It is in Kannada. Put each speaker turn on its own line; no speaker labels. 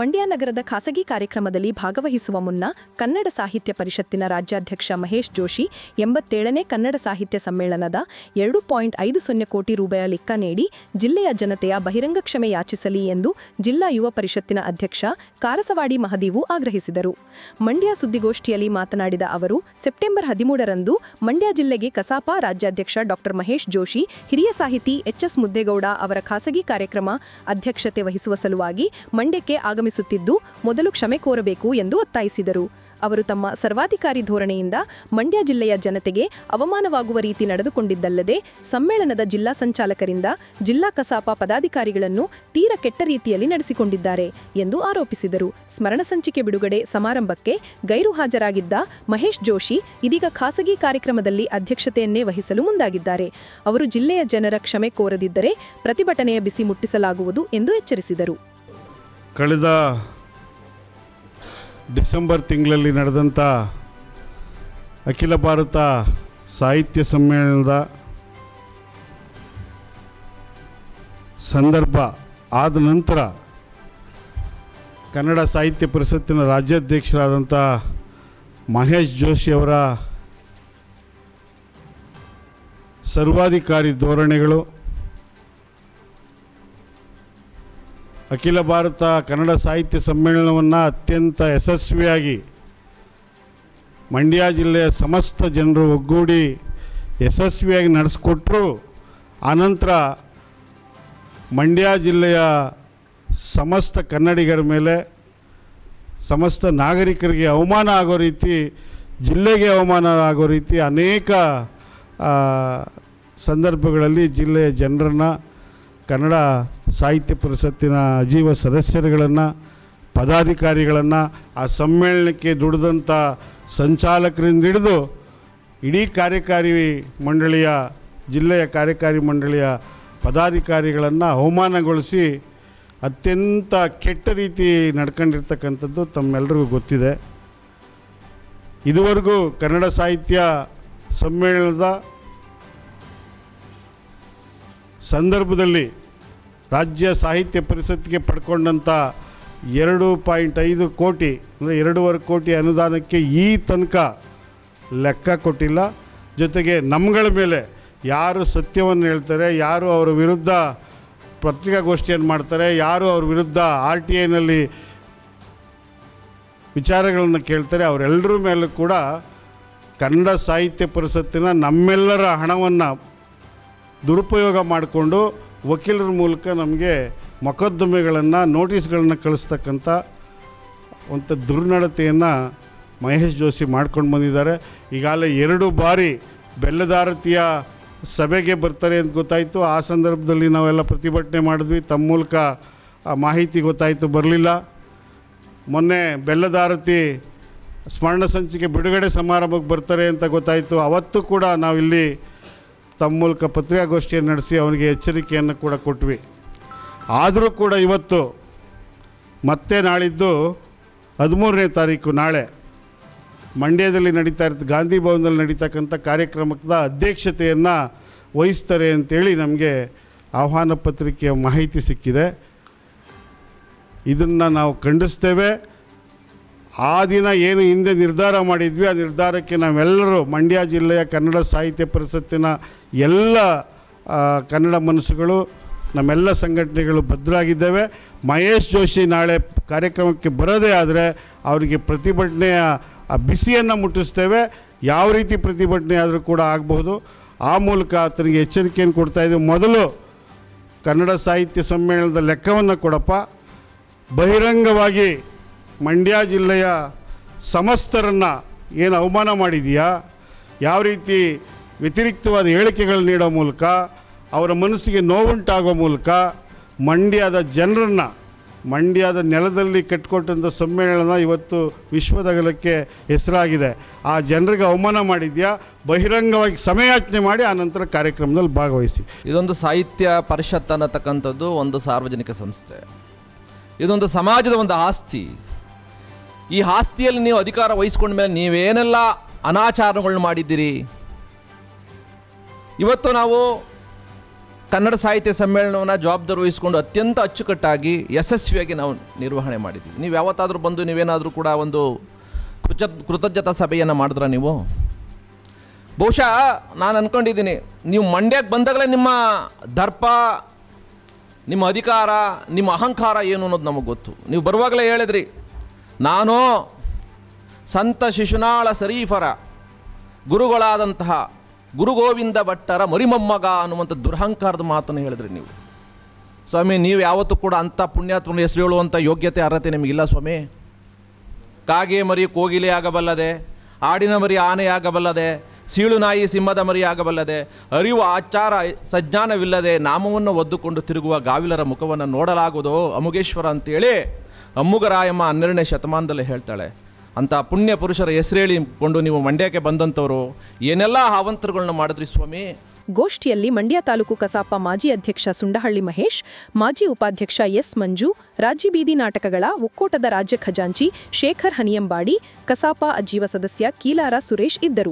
ಮಂಡ್ಯ ನಗರದ ಖಾಸಗಿ ಕಾರ್ಯಕ್ರಮದಲ್ಲಿ ಭಾಗವಹಿಸುವ ಮುನ್ನ ಕನ್ನಡ ಸಾಹಿತ್ಯ ಪರಿಷತ್ತಿನ ರಾಜ್ಯಾಧ್ಯಕ್ಷ ಮಹೇಶ್ ಜೋಶಿ ಎಂಬತ್ತೇಳನೇ ಕನ್ನಡ ಸಾಹಿತ್ಯ ಸಮ್ಮೇಳನದ ಎರಡು ಪಾಯಿಂಟ್ ಐದು ಸೊನ್ನೆ ಕೋಟಿ ರೂಪಾಯಿ ಲೆಕ್ಕ ನೀಡಿ ಜಿಲ್ಲೆಯ ಜನತೆಯ ಬಹಿರಂಗ ಕ್ಷಮೆ ಯಾಚಿಸಲಿ ಎಂದು ಜಿಲ್ಲಾ ಯುವ ಪರಿಷತ್ತಿನ ಅಧ್ಯಕ್ಷ ಕಾರಸವಾಡಿ ಮಹದೀವು ಆಗ್ರಹಿಸಿದರು. ಮಂಡ್ಯ ಸುದ್ದಿಗೋಷ್ಠಿಯಲ್ಲಿ ಮಾತನಾಡಿದ ಅವರು, ಸೆಪ್ಟೆಂಬರ್ ಹದಿಮೂರರಂದು ಮಂಡ್ಯ ಜಿಲ್ಲೆಗೆ ಕಸಾಪ ರಾಜ್ಯಾಧ್ಯಕ್ಷ ಡಾಕ್ಟರ್ ಮಹೇಶ್ ಜೋಶಿ, ಹಿರಿಯ ಸಾಹಿತಿ ಎಚ್ಎಸ್ ಮುದ್ದೇಗೌಡ ಅವರ ಖಾಸಗಿ ಕಾರ್ಯಕ್ರಮ ಅಧ್ಯಕ್ಷತೆ ವಹಿಸುವ ಸಲುವಾಗಿ ಮಂಡ್ಯಕ್ಕೆ ಆಗಮಿಸುತ್ತಿದ್ದು ಮೊದಲು ಕ್ಷಮೆ ಕೋರಬೇಕು ಎಂದು ಒತ್ತಾಯಿಸಿದರು. ಅವರು ತಮ್ಮ ಸರ್ವಾಧಿಕಾರಿ ಧೋರಣೆಯಿಂದ ಮಂಡ್ಯ ಜಿಲ್ಲೆಯ ಜನತೆಗೆ ಅವಮಾನವಾಗುವ ರೀತಿ ನಡೆದುಕೊಂಡಿದ್ದಲ್ಲದೆ, ಸಮ್ಮೇಳನದ ಜಿಲ್ಲಾ ಸಂಚಾಲಕರಿಂದ ಜಿಲ್ಲಾ ಕಸಾಪ ಪದಾಧಿಕಾರಿಗಳನ್ನು ತೀರ ಕೆಟ್ಟ ರೀತಿಯಲ್ಲಿ ನಡೆಸಿಕೊಂಡಿದ್ದಾರೆ ಎಂದು ಆರೋಪಿಸಿದರು. ಸ್ಮರಣ ಸಂಚಿಕೆ ಬಿಡುಗಡೆ ಸಮಾರಂಭಕ್ಕೆ ಗೈರು ಹಾಜರಾಗಿದ್ದ ಮಹೇಶ್ ಜೋಶಿ ಇದೀಗ ಖಾಸಗಿ ಕಾರ್ಯಕ್ರಮದಲ್ಲಿ ಅಧ್ಯಕ್ಷತೆಯನ್ನೇ ವಹಿಸಲು ಮುಂದಾಗಿದ್ದಾರೆ. ಅವರು ಜಿಲ್ಲೆಯ ಜನರ ಕ್ಷಮೆ ಕೋರದಿದ್ದರೆ ಪ್ರತಿಭಟನೆಯ ಬಿಸಿ ಮುಟ್ಟಿಸಲಾಗುವುದು ಎಂದು ಎಚ್ಚರಿಸಿದರು.
ಕಳೆದ ಡಿಸೆಂಬರ್ ತಿಂಗಳಲ್ಲಿ ನಡೆದಂಥ ಅಖಿಲ ಭಾರತ ಸಾಹಿತ್ಯ ಸಮ್ಮೇಳನದ ಸಂದರ್ಭ ಆದ ನಂತರ ಕನ್ನಡ ಸಾಹಿತ್ಯ ಪರಿಷತ್ತಿನ ರಾಜ್ಯಾಧ್ಯಕ್ಷರಾದಂಥ ಮಹೇಶ್ ಜೋಶಿಯವರ ಸರ್ವಾಧಿಕಾರಿ ಧೋರಣೆಗಳು ಅಖಿಲ ಭಾರತ ಕನ್ನಡ ಸಾಹಿತ್ಯ ಸಮ್ಮೇಳನವನ್ನು ಅತ್ಯಂತ ಯಶಸ್ವಿಯಾಗಿ ಮಂಡ್ಯ ಜಿಲ್ಲೆಯ ಸಮಸ್ತ ಜನರು ಒಗ್ಗೂಡಿ ಯಶಸ್ವಿಯಾಗಿ ನಡೆಸ್ಕೊಟ್ರು. ಆನಂತರ ಮಂಡ್ಯ ಜಿಲ್ಲೆಯ ಸಮಸ್ತ ಕನ್ನಡಿಗರ ಮೇಲೆ ಸಮಸ್ತ ನಾಗರಿಕರಿಗೆ ಅವಮಾನ ಆಗೋ ರೀತಿ, ಜಿಲ್ಲೆಗೆ ಅವಮಾನ ಆಗೋ ರೀತಿ ಅನೇಕ ಸಂದರ್ಭಗಳಲ್ಲಿ ಜಿಲ್ಲೆಯ ಜನರನ್ನು ಕನ್ನಡ ಸಾಹಿತ್ಯ ಪರಿಷತ್ತಿನ ಅಜೀವ ಸದಸ್ಯರುಗಳನ್ನು, ಪದಾಧಿಕಾರಿಗಳನ್ನು ಆ ಸಮ್ಮೇಳನಕ್ಕೆ ದುಡಿದಂಥ ಸಂಚಾಲಕರಿಂದ ಹಿಡಿದು ಇಡೀ ಕಾರ್ಯಕಾರಿ ಮಂಡಳಿಯ, ಜಿಲ್ಲೆಯ ಕಾರ್ಯಕಾರಿ ಮಂಡಳಿಯ ಪದಾಧಿಕಾರಿಗಳನ್ನು ಅವಮಾನಗೊಳಿಸಿ ಅತ್ಯಂತ ಕೆಟ್ಟ ರೀತಿ ನಡ್ಕೊಂಡಿರ್ತಕ್ಕಂಥದ್ದು ತಮ್ಮೆಲ್ಲರಿಗೂ ಗೊತ್ತಿದೆ. ಇದುವರೆಗೂ ಕನ್ನಡ ಸಾಹಿತ್ಯ ಸಮ್ಮೇಳನದ ಸಂದರ್ಭದಲ್ಲಿ ರಾಜ್ಯ ಸಾಹಿತ್ಯ ಪರಿಷತ್ತಿಗೆ ಪಡ್ಕೊಂಡಂಥ ಎರಡು ಪಾಯಿಂಟ್ ಐದು ಕೋಟಿ, ಅಂದರೆ ಎರಡೂವರೆ ಕೋಟಿ ಅನುದಾನಕ್ಕೆ ಈ ತನಕ ಲೆಕ್ಕ ಕೊಟ್ಟಿಲ್ಲ. ಜೊತೆಗೆ ನಮ್ಗಳ ಮೇಲೆ ಯಾರು ಸತ್ಯವನ್ನು ಹೇಳ್ತಾರೆ, ಯಾರು ಅವರ ವಿರುದ್ಧ ಪತ್ರಿಕಾಗೋಷ್ಠಿಯನ್ನು ಮಾಡ್ತಾರೆ, ಯಾರು ಅವ್ರ ವಿರುದ್ಧ ಆರ್ ಟಿ ಐನಲ್ಲಿ ವಿಚಾರಗಳನ್ನು ಕೇಳ್ತಾರೆ, ಅವರೆಲ್ಲರ ಮೇಲೂ ಕೂಡ ಕನ್ನಡ ಸಾಹಿತ್ಯ ಪರಿಷತ್ತಿನ ನಮ್ಮೆಲ್ಲರ ಹಣವನ್ನು ದುರುಪಯೋಗ ಮಾಡಿಕೊಂಡು ವಕೀಲರ ಮೂಲಕ ನಮಗೆ ಮೊಕದ್ದಮೆಗಳನ್ನು, ನೋಟಿಸ್ಗಳನ್ನು ಕಳಿಸ್ತಕ್ಕಂಥ ಒಂದು ದುರ್ನಡತೆಯನ್ನು ಮಹೇಶ್ ಜೋಶಿ ಮಾಡ್ಕೊಂಡು ಬಂದಿದ್ದಾರೆ. ಈಗಾಗಲೇ ಎರಡು ಬಾರಿ ಬೆಲ್ಲದಾರತಿಯ ಸಭೆಗೆ ಬರ್ತಾರೆ ಅಂತ ಗೊತ್ತಾಯಿತು. ಆ ಸಂದರ್ಭದಲ್ಲಿ ನಾವೆಲ್ಲ ಪ್ರತಿಭಟನೆ ಮಾಡಿದ್ವಿ. ತಮ್ಮ ಮೂಲಕ ಆ ಮಾಹಿತಿ ಗೊತ್ತಾಯಿತು, ಬರಲಿಲ್ಲ. ಮೊನ್ನೆ ಬೆಲ್ಲದಾರತಿ ಸ್ಮರಣ ಸಂಚಿಕೆ ಬಿಡುಗಡೆ ಸಮಾರಂಭಕ್ಕೆ ಬರ್ತಾರೆ ಅಂತ ಗೊತ್ತಾಯಿತು. ಅವತ್ತು ಕೂಡ ನಾವಿಲ್ಲಿ ತಮ್ಮ ಮೂಲಕ ಪತ್ರಿಕಾಗೋಷ್ಠಿಯನ್ನು ನಡೆಸಿ ಅವನಿಗೆ ಎಚ್ಚರಿಕೆಯನ್ನು ಕೂಡ ಕೊಟ್ವಿ. ಆದರೂ ಕೂಡ ಇವತ್ತು ಮತ್ತೆ ನಾಳಿದ್ದು ಹದಿಮೂರನೇ ತಾರೀಕು ನಾಳೆ ಮಂಡ್ಯದಲ್ಲಿ ನಡೀತಾ ಇರ್ತ, ಗಾಂಧಿ ಭವನದಲ್ಲಿ ನಡೀತಕ್ಕಂಥ ಕಾರ್ಯಕ್ರಮದ ಅಧ್ಯಕ್ಷತೆಯನ್ನು ವಹಿಸ್ತಾರೆ ಅಂತೇಳಿ ನಮಗೆ ಆಹ್ವಾನ ಪತ್ರಿಕೆಯ ಮಾಹಿತಿ ಸಿಕ್ಕಿದೆ. ಇದನ್ನು ನಾವು ಖಂಡಿಸ್ತೇವೆ. ಆ ದಿನ ಏನು ಹಿಂದೆ ನಿರ್ಧಾರ ಮಾಡಿದ್ವಿ, ಆ ನಿರ್ಧಾರಕ್ಕೆ ನಾವೆಲ್ಲರೂ ಮಂಡ್ಯ ಜಿಲ್ಲೆಯ ಕನ್ನಡ ಸಾಹಿತ್ಯ ಪರಿಷತ್ತಿನ ಎಲ್ಲ ಕನ್ನಡ ಮನಸ್ಸುಗಳು, ನಮ್ಮೆಲ್ಲ ಸಂಘಟನೆಗಳು ಭದ್ರಾಗಿದ್ದೇವೆ. ಮಹೇಶ್ ಜೋಶಿ ನಾಳೆ ಕಾರ್ಯಕ್ರಮಕ್ಕೆ ಬರೋದೇ ಆದರೆ ಅವರಿಗೆ ಪ್ರತಿಭಟನೆಯ ಬಿಸಿಯನ್ನು ಮುಟ್ಟಿಸ್ತೇವೆ. ಯಾವ ರೀತಿ ಪ್ರತಿಭಟನೆ ಆದರೂ ಕೂಡ ಆಗಬಹುದು. ಆ ಮೂಲಕ ಆತನಿಗೆ ಎಚ್ಚರಿಕೆಯನ್ನು ಕೊಡ್ತಾ ಇದ್ದೀವಿ. ಮೊದಲು ಕನ್ನಡ ಸಾಹಿತ್ಯ ಸಮ್ಮೇಳನದ ಲೆಕ್ಕವನ್ನು ಕೊಡಪ್ಪ. ಬಹಿರಂಗವಾಗಿ ಮಂಡ್ಯ ಜಿಲ್ಲೆಯ ಸಮಸ್ತರನ್ನು ಏನು ಅವಮಾನ ಮಾಡಿದೆಯಾ? ಯಾವ ರೀತಿ ವ್ಯತಿರಿಕ್ತವಾದ ಹೇಳಿಕೆಗಳು ನೀಡೋ ಮೂಲಕ, ಅವರ ಮನಸ್ಸಿಗೆ ನೋವುಂಟಾಗೋ ಮೂಲಕ ಮಂಡ್ಯದ ಜನರನ್ನು, ಮಂಡ್ಯದ ನೆಲದಲ್ಲಿ ಕಟ್ಟಿಕೊಟ್ಟಂಥ ಸಮ್ಮೇಳನ ಇವತ್ತು ವಿಶ್ವದಗಲಕ್ಕೆ ಹೆಸರಾಗಿದೆ. ಆ ಜನರಿಗೆ ಅವಮಾನ ಮಾಡಿದೆಯಾ? ಬಹಿರಂಗವಾಗಿ ಸಮಯಾಚನೆ ಮಾಡಿ ಆ ನಂತರ ಕಾರ್ಯಕ್ರಮದಲ್ಲಿ ಭಾಗವಹಿಸಿ.
ಇದೊಂದು ಸಾಹಿತ್ಯ ಪರಿಷತ್ ಅನ್ನತಕ್ಕಂಥದ್ದು ಒಂದು ಸಾರ್ವಜನಿಕ ಸಂಸ್ಥೆ. ಇದೊಂದು ಸಮಾಜದ ಒಂದು ಆಸ್ತಿ. ಈ ಆಸ್ತಿಯಲ್ಲಿ ನೀವು ಅಧಿಕಾರ ವಹಿಸ್ಕೊಂಡ ಮೇಲೆ ನೀವೇನೆಲ್ಲ ಅನಾಚಾರಗಳನ್ನ ಮಾಡಿದ್ದೀರಿ? ಇವತ್ತು ನಾವು ಕನ್ನಡ ಸಾಹಿತ್ಯ ಸಮ್ಮೇಳನವನ್ನು ಜವಾಬ್ದಾರಿ ವಹಿಸಿಕೊಂಡು ಅತ್ಯಂತ ಅಚ್ಚುಕಟ್ಟಾಗಿ, ಯಶಸ್ವಿಯಾಗಿ ನಾವು ನಿರ್ವಹಣೆ ಮಾಡಿದ್ದೀವಿ. ನೀವು ಯಾವತ್ತಾದರೂ ಬಂದು ನೀವೇನಾದರೂ ಕೂಡ ಒಂದು ಕೃತ, ಕೃತಜ್ಞತಾ ಸಭೆಯನ್ನು ಮಾಡಿದ್ರ ನೀವು? ಬಹುಶಃ ನಾನು ಅಂದ್ಕೊಂಡಿದ್ದೀನಿ ನೀವು ಮಂಡ್ಯಕ್ಕೆ ಬಂದಾಗಲೇ ನಿಮ್ಮ ದರ್ಪ, ನಿಮ್ಮ ಅಧಿಕಾರ, ನಿಮ್ಮ ಅಹಂಕಾರ ಏನು ಅನ್ನೋದು ನಮಗೆ ಗೊತ್ತು. ನೀವು ಬರುವಾಗಲೇ ಹೇಳಿದ್ರಿ ನಾನು ಸಂತ ಶಿಶುನಾಳ ಶರೀಫರ, ಗುರುಗಳಾದಂತಹ ಗುರು ಗೋವಿಂದ ಭಟ್ಟರ ಮರಿಮೊಮ್ಮಗ ಅನ್ನುವಂಥ ದುರಹಂಕಾರದ ಮಾತನ್ನು ಹೇಳಿದ್ರಿ ನೀವು. ಸ್ವಾಮಿ, ನೀವು ಯಾವತ್ತೂ ಕೂಡ ಅಂಥ ಪುಣ್ಯಾತ್ಮ ಹೆಸರು ಹೇಳುವಂಥ ಯೋಗ್ಯತೆ, ಅರ್ಹತೆ ನಿಮಗಿಲ್ಲ ಸ್ವಾಮಿ. ಕಾಗೆ ಮರಿ ಕೋಗಿಲೆ ಆಗಬಲ್ಲದೆ, ಆಡಿನ ಮರಿ ಆನೆ ಆಗಬಲ್ಲದೆ ಸೀಳು ನಾಯಿ ಸಿಂಹದ ಮರಿಯಾಗಬಲ್ಲದೆ, ಅರಿವು ಆಚಾರ ಸಜ್ಞಾನವಿಲ್ಲದೆ ನಾಮವನ್ನು ಒದ್ದುಕೊಂಡು ತಿರುಗುವ ಗಾವಿಲರ ಮುಖವನ್ನು ನೋಡಲಾಗುವುದು ಅಮುಗೇಶ್ವರ ಅಂತೇಳಿ ಅಮ್ಮುಗರಾಯಮ್ಮ ಹನ್ನೆರಡನೇ ಶತಮಾನದಲ್ಲಿ ಹೇಳ್ತಾಳೆ. ಅಂಥ ಪುಣ್ಯ ಪುರುಷರ ಹೆಸರೇಳಿಕೊಂಡು ನೀವು ಮಂಡ್ಯಕ್ಕೆ ಬಂದಂಥವರು, ಏನೆಲ್ಲ ಆವಂತರಗಳನ್ನ ಮಾಡಿದ್ರಿ ಸ್ವಾಮಿ?
ಗೋಷ್ಠಿಯಲ್ಲಿ ಮಂಡ್ಯ ತಾಲೂಕು ಕಸಾಪ ಮಾಜಿ ಅಧ್ಯಕ್ಷ ಸುಂಡಹಳ್ಳಿ ಮಹೇಶ್, ಮಾಜಿ ಉಪಾಧ್ಯಕ್ಷ ಎಸ್ ಮಂಜು, ರಾಜ್ಯ ಬೀದಿ ನಾಟಕಗಳ ಒಕ್ಕೂಟದ ರಾಜ್ಯ ಖಜಾಂಚಿ ಶೇಖರ್ ಹನಿಯಂಬಾಡಿ, ಕಸಾಪ ಅಜೀವ ಸದಸ್ಯ ಕೀಲಾರ ಸುರೇಶ್ ಇದ್ದರು.